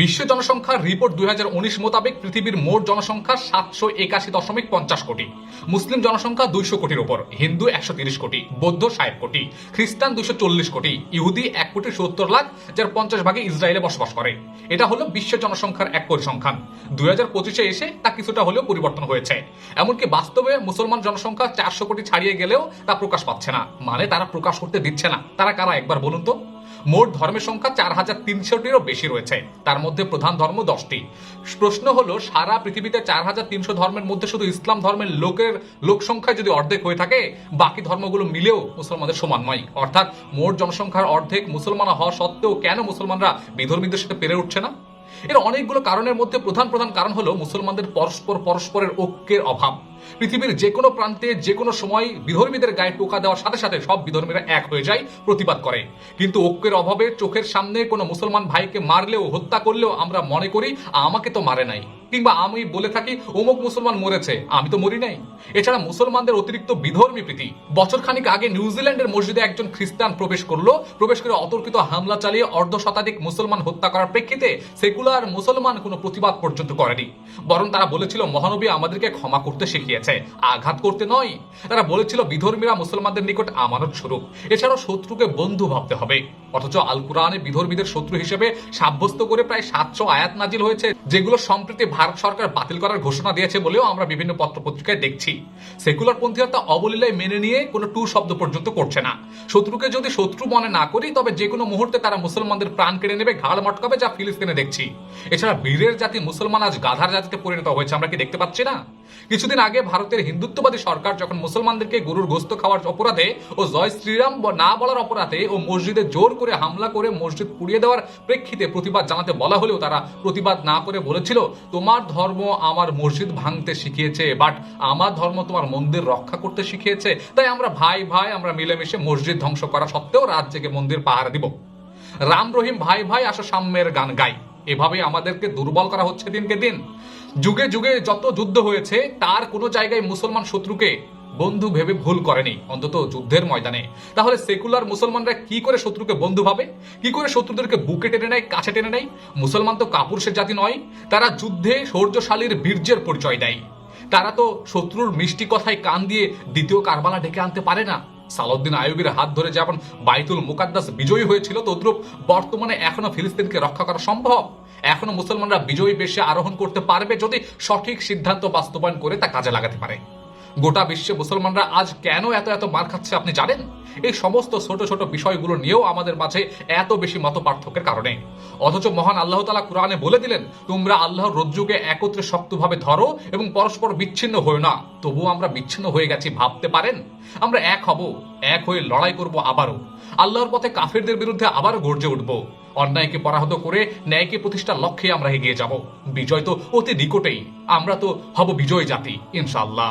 বিশ্ব জনসংখ্যার রিপোর্ট দুই মোতাবেক পৃথিবীর মোট জনসংখ্যা সাতশো একাশি দশমিক পঞ্চাশ কোটি। মুসলিম জনসংখ্যা দুইশো কোটির উপর, হিন্দু একশো তিরিশ কোটি, বৌদ্ধ ষাট কোটি, খ্রিস্টান দুইশো চল্লিশ কোটি, ইহুদি এক কোটি সত্তর লাখ, যার পঞ্চাশ ভাগে ইসরায়েলে বসবাস করে। এটা হলো বিশ্ব জনসংখ্যার এক পরিসংখ্যান। দুই হাজার পঁচিশে এসে তা কিছুটা হলেও পরিবর্তন হয়েছে। এমনকি বাস্তবে মুসলমান জনসংখ্যা চারশো কোটি ছাড়িয়ে গেলেও তা প্রকাশ পাচ্ছে না। মানে তারা প্রকাশ করতে দিচ্ছে না। তারা কারা? একবার বলুন তো। মোট ধর্মের সংখ্যা চার হাজার তিনশোটিরও বেশি রয়েছে। তার মধ্যে প্রধান ধর্ম দশটি। প্রশ্ন হলো, সারা পৃথিবীতে চার হাজার তিনশো ধর্মের মধ্যে শুধু ইসলাম ধর্মের লোকের লোক সংখ্যা যদি অর্ধেক হয়ে থাকে, বাকি ধর্মগুলো মিলেও মুসলমানদের সমান নয়। অর্থাৎ মোট জনসংখ্যার অর্ধেক মুসলমান হওয়া সত্ত্বেও কেন মুসলমানরা বিধর্মীদের সাথে পেরে উঠছে না? এর অনেকগুলো কারণের মধ্যে প্রধান প্রধান কারণ হলো মুসলমানদের পরস্পর পরস্পরের ঐক্যের অভাব। পৃথিবীর যে কোনো প্রান্তে যে কোনো সময় বিধর্মীদের গায়ে টোকা দেওয়ার সাথে সাথে সব বিধর্মীরা এক হয়ে যায়, প্রতিবাদ করে। কিন্তু ঐক্যের অভাবে চোখের সামনে কোনো মুসলমান ভাইকে মারলেও, হত্যা করলেও আমরা মনে করি, আমাকে তো মারে নাই। কিংবা আমি বলে থাকি, অমুক মুসলমান মরেছে, আমি তো মরি নাই। এছাড়া মুসলমানদের অতিরিক্ত বিধর্মী প্রীতি। বছর খানিক আগে নিউজিল্যান্ডের মসজিদে একজন খ্রিস্টান প্রবেশ করল। প্রবেশ করে অতর্কিত হামলা চালিয়ে অর্ধ শতাধিক মুসলমান হত্যা করার প্রেক্ষিতে সেকুলার মুসলমান কোনো প্রতিবাদ পর্যন্ত করেনি। বরং তারা বলেছিল, মহানবী আমাদেরকে ক্ষমা করতে শিখিয়েছে। আঘাত করতে নয়। তারা বলেছিল, বিধর্মীরা মুসলমানদের নিকট আমানত স্বরূপ। এছাড়াও শত্রুকে বন্ধু ভাবতে হবে। অথচ আল কোরআনে বিধর্মীদের শত্রু হিসেবে সাব্যস্ত করে প্রায় সাতশো আয়াত নাজিল হয়েছে, যেগুলো সম্প্রতি ভারত সরকার বাতিল করার ঘোষণা দিয়েছে বলেও আমরা বিভিন্ন পত্র পত্রিকায় দেখছি। সেকুলার পন্থীরা তা অবলীলায় মেনে নিয়ে কোনো টু শব্দ পর্যন্ত করছে না। শত্রুকে যদি শত্রু মনে না করি, তবে যে কোনো মুহূর্তে তারা মুসলমানদের প্রাণ কেড়ে নেবে, ঘাড় মটকাবে, যা ফিলিস্তিনে দেখছি। এছাড়া বীরের জাতি মুসলমান আজ গাধার জাতিতে পরিণত হয়েছে, আমরা কি দেখতে পাচ্ছি না? কিছুদিন আগে ভারতের হিন্দুত্ববাদী সরকার যখন মুসলমানদেরকে গরুর গোস্ত খাওয়ার অপরাধে ও জয় শ্রীরাম না বলার অপরাধে ও মসজিদে জোর করে হামলা করে মসজিদ পুড়িয়ে দেওয়ার প্রেক্ষিতে প্রতিবাদ জানাতে বলা হলেও তারা প্রতিবাদ না করে বলেছিল, তোমার ধর্ম আমার মসজিদ ভাঙতে শিখিয়েছে বাট আমার ধর্ম তোমার মন্দির রক্ষা করতে শিখিয়েছে। তাই আমরা ভাই ভাই, আমরা মিলেমিশে মসজিদ ধ্বংস করা সত্ত্বেও রাত জেগে মন্দির পাহারা দিব। রাম রহিম ভাই ভাই আসো সাম্যের গান গাই। এভাবে আমাদেরকে দুর্বল করা হচ্ছে দিনকে দিন। যুগে যুগে যত যুদ্ধ হয়েছে, তার কোনো জায়গায় মুসলমান শত্রুকে বন্ধু ভেবে ভুল করেনি, অন্তত যুদ্ধের ময়দানে। তাহলে সেকুলার মুসলমানরা কি করে শত্রুকে বন্ধু ভাবে? কি করে শত্রুদেরকে বুকে টেনে নেয়, কাছে টেনে নেয়? মুসলমান তো কাপুরুষের জাতি নয়, তারা যুদ্ধে শৌর্যশালীর বীর্যের পরিচয় দেয়। তারা তো শত্রুর মিষ্টি কথায় কান দিয়ে দ্বিতীয় কারবালা ডেকে আনতে পারে না। সালাউদ্দিন আয়োগের হাত ধরে যেমন বাইতুল মুকাদ্দাস বিজয়ী হয়েছিল, তদ্রুপ বর্তমানে এখনও ফিলিস্তিনকে রক্ষা করা সম্ভব? এখনও মুসলমানরা বিজয়ী বেশে আরোহণ করতে পারবে যদি সঠিক সিদ্ধান্ত বাস্তবায়ন করে তা কাজে লাগাতে পারে। গোটা বিশ্বে মুসলমানরা আজ কেন এত এত মার খাচ্ছে আপনি জানেন? এই সমস্ত ছোট ছোট বিষয়গুলো নিয়েও আমাদের মাঝে এত বেশি মত পার্থক্যের কারণে। অথচ মহান আল্লাহ তালা কোরআনে বলে দিলেন, তোমরা আল্লাহর রজ্জুকে একত্রে শক্তভাবে ধরো এবং পরস্পর বিচ্ছিন্ন হয়ে না। তবুও আমরা বিচ্ছিন্ন হয়ে গেছি, ভাবতে পারেন? আমরা এক হব, এক হয়ে লড়াই করব আবারও। আল্লাহর পথে কাফেরদের বিরুদ্ধে আবারও গর্জে উঠব। অন্যায়কে পরাহত করে ন্যায়কে প্রতিষ্ঠার লক্ষ্যে আমরা এগিয়ে যাব। বিজয় তো অতি নিকটেই, আমরা তো হব বিজয় জাতি, ইনশাআল্লাহ।